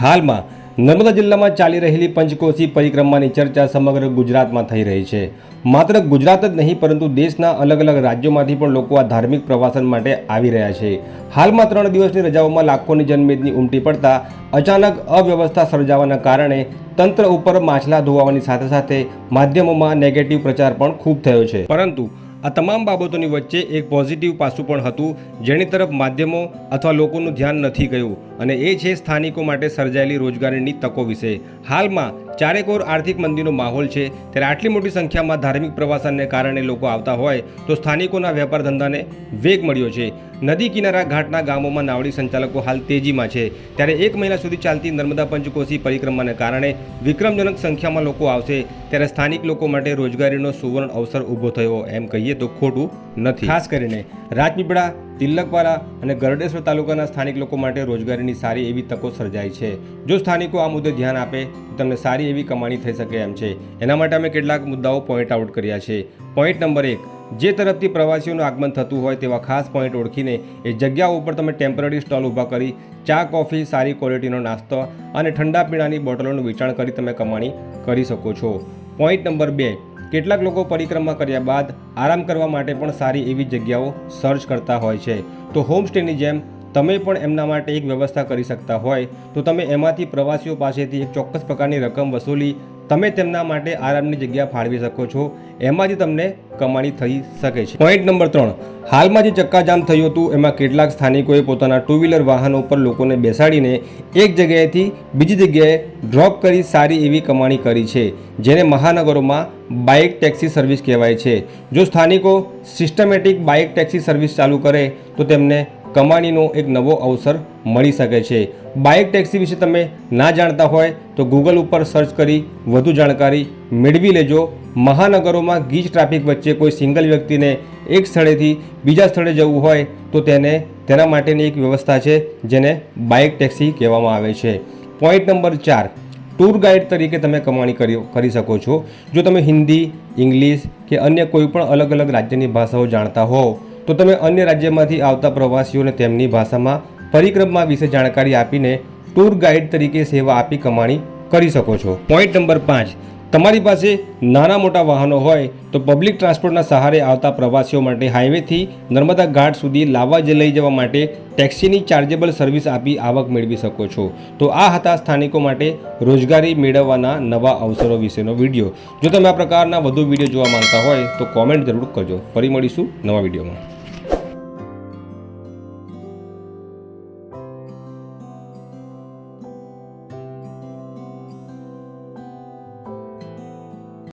હાલમાં નર્મદા જિલ્લામાં ચાલી રહેલી પંચકોશી પરિક્રમાની ચર્ચા સમગ્ર ગુજરાતમાં થઈ રહી છે. માત્ર ગુજરાત જ નહીં, પરંતુ દેશના અલગ અલગ રાજ્યોમાંથી પણ લોકો આ ધાર્મિક પ્રવાસન માટે આવી રહ્યા છે. હાલમાં ત્રણ દિવસની રજાઓમાં લાખોની જનમેદની ઉમટી પડતા અચાનક અવ્યવસ્થા સર્જાવાના કારણે તંત્ર ઉપર માછલા ધોવાની સાથે સાથે માધ્યમોમાં નેગેટિવ પ્રચાર પણ ખૂબ થયો છે. પરંતુ આ તમામ બાબતોની વચ્ચે એક પોઝિટિવ પાસું પણ હતું, જેની તરફ માધ્યમો અથવા લોકોનું ધ્યાન નથી ગયું. અને એ છે સ્થાનિકો માટે સર્જાયેલી રોજગારીની તકો વિશે. હાલમાં ચારેકોર આર્થિક મંદીનો માહોલ છે, ત્યારે આટલી મોટી સંખ્યામાં ધાર્મિક પ્રવાસનને કારણે લોકો આવતા હોય, તો સ્થાનિકોના વેપાર ધંધાને વેગ મળ્યો છે. નદી કિનારા ઘાટના ગામોમાં નાવડી સંચાલકો હાલ તેજીમાં છે. ત્યારે એક મહિના સુધી ચાલતી નર્મદા પંચકોશી પરિક્રમાને કારણે વિક્રમજનક સંખ્યામાં લોકો આવશે, ત્યારે સ્થાનિક લોકો માટે રોજગારીનો સુવર્ણ અવસર ઊભો થયો. એમ કહીએ તો ખોટું નથી. ખાસ કરીને રાજપીપળા તિલકવાલા અને ગરડેશ્વર તાલુકાના સ્થાનિક લોકો માટે રોજગારીની સારી એવી તકો સર્જાઈ છે. જો સ્થાનિકો આ મુદ્દે ધ્યાન આપે, તો તમને સારી એવી કમાણી થઈ શકે એમ છે. એના માટે અમે કેટલાક મુદ્દાઓ પોઈન્ટ આઉટ કર્યા છે. પોઈન્ટ નંબર એક, જે તરફથી પ્રવાસીઓનું આગમન થતું હોય તેવા ખાસ પોઈન્ટ ઓળખીને એ જગ્યાઓ ઉપર તમે ટેમ્પરરી સ્ટોલ ઊભા કરી, ચા કોફી સારી ક્વોલિટીનો નાસ્તો અને ઠંડા પીણાની બોટલોનું વેચાણ કરી તમે કમાણી કરી શકો છો. પોઈન્ટ નંબર બે કેટલાક લોકો પરિક્રમા કર્યા બાદ આરામ કરવા માટે પણ સારી એવી જગ્યાઓ સર્ચ કરતા હોય છે. તો હોમસ્ટેની જેમ તમે પણ એમના માટે એક વ્યવસ્થા કરી શકતા હોય, તો તમે એમાંથી પ્રવાસીઓ પાસેથી એક ચોક્કસ પ્રકારની રકમ વસૂલી તમે તેમના માટે આરામની જગ્યા ફાળવી શકો છો. એમાંથી તમને કમાણી થઈ શકે છે. પોઈન્ટ નંબર ત્રણ. હાલમાં જે ચક્કાજામ થયું હતું, એમાં કેટલાક સ્થાનિકોએ પોતાના ટુ વ્હીલર વાહનો પર લોકોને બેસાડીને એક જગ્યાએથી બીજી જગ્યાએ ડ્રોપ કરી સારી એવી કમાણી કરી છે, જેને મહાનગરોમાં બાઇક ટેક્સી સર્વિસ કહેવાય છે. જો સ્થાનિકો સિસ્ટમેટિક બાઇક ટેક્સી સર્વિસ ચાલુ કરે, તો તેમને કમાણીનો એક નવો અવસર મળી શકે છે. બાઇક ટેક્સી વિશે તમે ના જાણતા હોય તો ગૂગલ ઉપર સર્ચ કરી વધુ જાણકારી મેળવી લેજો. મહાનગરોમાં ગીચ ટ્રાફિક વચ્ચે કોઈ સિંગલ વ્યક્તિને એક સ્થળેથી બીજા સ્થળે જવું હોય તો તેને તેના માટેની એક વ્યવસ્થા છે જેને બાઇક ટેક્સી કહેવામાં આવે છે. પોઈન્ટ નંબર ચાર. ટૂર ગાઈડ તરીકે તમે કમાણી કરી શકો છો. જો તમે હિન્દી, ઇંગ્લિશ કે અન્ય કોઈ પણ અલગ અલગ રાજ્યની ભાષાઓ જાણતા હોવ તો તમે અન્ય રાજ્યમાંથી આવતા પ્રવાસીઓને તેમની ભાષામાં પરિક્રમા વિશે જાણકારી આપીને ટૂર ગાઈડ તરીકે સેવા આપી કમાણી કરી શકો છો. પોઈન્ટ નંબર પાંચ. તમારી પાસે નાના મોટા વાહનો હોય તો પબ્લિક ટ્રાન્સપોર્ટના સહારે આવતા પ્રવાસીઓ માટે હાઈવેથી નર્મદા ઘાટ સુધી લાવવા જ લઈ જવા માટે ટેક્સીની ચાર્જેબલ સર્વિસ આપી આવક મેળવી શકો છો. તો આ હતા સ્થાનિકો માટે રોજગારી મેળવવાના નવા અવસરો વિશેનો વીડિયો. જો તમે આ પ્રકારના વધુ વીડિયો જોવા માંગતા હોય તો કોમેન્ટ જરૂર કરજો. ફરી મળીશું નવા વિડીયોમાં.